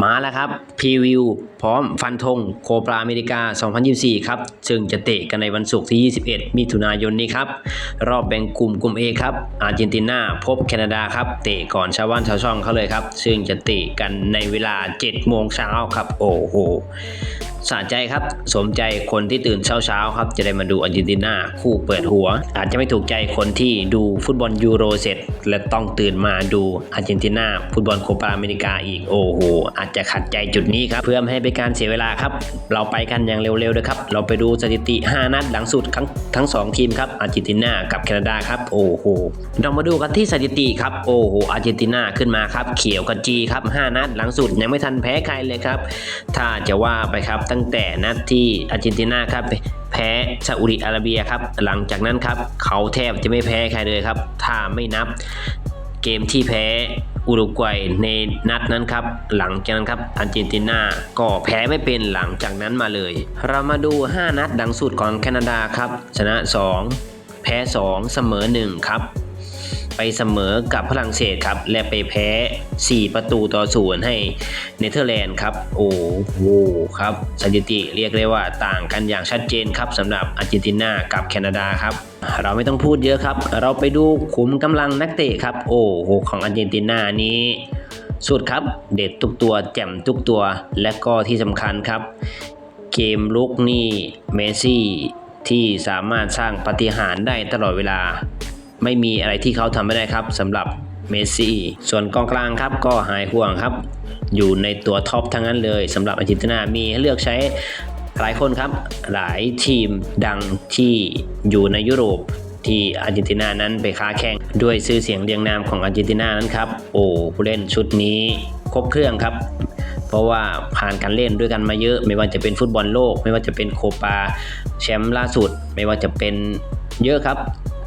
มาแล้วครับพรีวิวพร้อมฟันธงโคปาอเมริกา 2024 ครับ ซึ่งจะเตะกันในวันศุกร์ที่ 21 มิถุนายนนี้ครับ รอบแบ่งกลุ่มกลุ่ม A ครับอาร์เจนตินาพบแคนาดาครับ เตะก่อนชาวบ้านชาวช่องเขาเลยครับ ซึ่งจะเตะกันในเวลา 7 โมงเช้าครับ โอ้โห สะใจครับ สมใจคนที่ตื่นเช้าๆครับ จะได้มาดูอาร์เจนตินาคู่เปิดหัว อาจจะไม่ถูกใจคนที่ดูฟุตบอลยูโรเสร็จ และต้องตื่นมาดูอาร์เจนตินาฟุตบอลโคปาอเมริกาอีกโอ้โหอาจจะขัดใจจุดนี้ครับ เพื่อไม่ให้เป็นการเสียเวลาครับ เราไปกันอย่างเร็วๆเลยครับ เราไปดูสถิติ 5 นัดหลังสุดทั้งทั้งสองทีมครับอาร์เจนตินากับแคนาดาครับโอ้โหเรามาดูกันที่สถิติครับโอ้โหอาร์เจนตินาขึ้นมาครับเขียวกับจีครับ5นัดหลังสุดยังไม่ทันแพ้ใครเลยครับถ้าจะว่าไปครับตั้งแต่นัดที่อาร์เจนตินาครับแพ้ซาอุดิอาระเบียครับหลังจากนั้นครับเขาแทบจะไม่แพ้ใครเลยครับ ถ้าไม่นับเกมที่แพ้อุรุกวัยในนัดนั้นครับหลังจากนั้นครับอาร์เจนตินาก็แพ้ไม่เป็นหลังจากนั้นมาเลย เรามาดู 5 นัดดังสุดของแคนาดาครับชนะ 2 แพ้ 2 เสมอ 1 ครับ ไปเสมอกับฝรั่งเศสครับ และไปแพ้ 4 ประตูต่อศูนย์ให้เนเธอร์แลนด์ครับ โอ้โหครับสถิติเรียกได้ว่าต่างกันอย่างชัดเจนครับสำหรับอาร์เจนตินากับแคนาดาครับเราไม่ต้องพูดเยอะครับ เราไปดูขุมกำลังนักเตะครับ โอ้โหของอาร์เจนตินานี้สุดครับเด็ดทุกตัวแจ่มทุกตัว และก็ที่สำคัญครับ เกมลุกนี่เมซี่ที่สามารถสร้างปฏิหารได้ตลอดเวลา ไม่มีอะไรที่เขาทำไม่ได้ครับสำหรับเมสซี่ ส่วนกองกลางครับก็หายห่วงครับ อยู่ในตัวท็อปทั้งนั้นเลยสำหรับอาร์เจนตินามีให้เลือกใช้หลายคนครับ หลายทีมดังที่อยู่ในยุโรปที่อาร์เจนตินานั้นไปค้าแข่งด้วยชื่อเสียงเรียงนามของอาร์เจนตินานั้นครับ โอ้ผู้เล่นชุดนี้ครบเครื่องครับ เพราะว่าผ่านการเล่นด้วยกันมาเยอะ ไม่ว่าจะเป็นฟุตบอลโลก ไม่ว่าจะเป็นโคปาแชมป์ล่าสุด ไม่ว่าจะเป็นเยอะครับ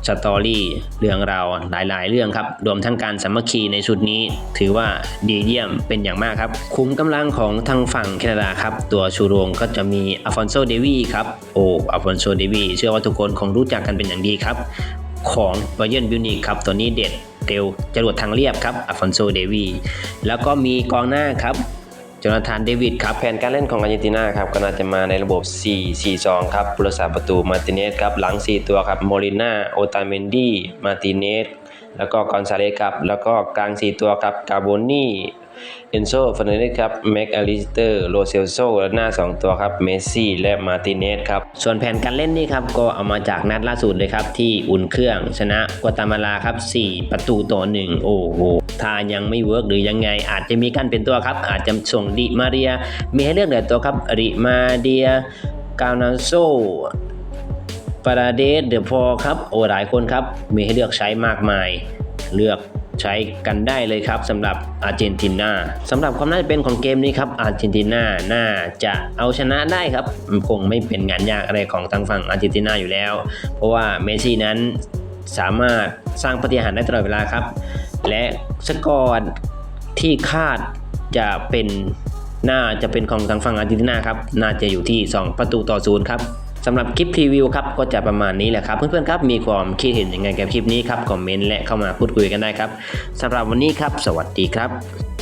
สตอรี่เรื่องราวหลายๆ เรื่องครับ รวมทั้งการสามัคคีในชุดนี้ ถือว่าดีเยี่ยมเป็นอย่างมากครับ คุ้มกำลังของทางฝั่งแคนาดาครับ ตัวชูโรงก็จะมีอัลฟอนโซเดวีครับโอ้อัลฟอนโซเดวีเชื่อว่าทุกคนคงรู้จักกันเป็นอย่างดีครับ ของบาเยนบิวนิกครับตัวนี้เด็ดเร็วจรวดทางเรียบครับอัลฟอนโซเดวีแล้วก็มีกองหน้าครับ จนาธานเดวิดครับแผนการเล่นของอาร์เจนตินาครับก็น่าจะมาในระบบ 4-4-2 ครับผู้รักษาประตูมาร์ติเนสครับหลัง 4 ตัวครับโมลิน่าโอตาเมนดี้มาร์ติเนสแล้วก็กอนซาเลสครับแล้วก็กลาง 4 ตัวครับกาโบนี่เอนโซฟร์นันสครับแม็กอลิสเตอร์โรเซลโซและหน้า 2 ตัวครับเมสซี่และมาร์ติเนสครับส่วนแผนการเล่นนี่ครับก็เอามาจากนัดล่าสุดเลยครับที่อุ่นเครื่องชนะกัวตามาลาครับ 4 ประตูต่อ1โอ้โห ถ้ายังไม่เวิร์กหรือยังไง อาจจะมีการเป็นตัวครับ อาจจะส่งดิมาเรีย มีให้เลือกหลายตัวครับริมาเดียกานาโซปาราเดสเดอพอครับโอ้หลายคนครับ มีให้เลือกใช้มากมาย เลือกใช้กันได้เลยครับสำหรับอาร์เจนตินาสำหรับความน่าจะเป็นของเกมนี้ครับอาร์เจนตินาน่าจะเอาชนะได้ครับคงไม่เป็นงานยากอะไรของทางฝั่งอาร์เจนตินาอยู่แล้ว เพราะว่าเมซี่นั้นสามารถสร้างปฏิหารได้ตลอดเวลาครับ และสกอร์ที่คาดจะเป็นน่าจะเป็นของทางฝั่งอาร์เจนตินาครับ น่าจะอยู่ที่ 2 ประตูต่อศูนย์ครับสำหรับคลิปพรีวิวครับก็จะประมาณนี้แหละครับเพื่อนๆครับมีความคิดเห็นยังไงกับคลิปนี้ครับคอมเมนต์และเข้ามาพูดคุยกันได้ครับสำหรับวันนี้ครับ สวัสดีครับ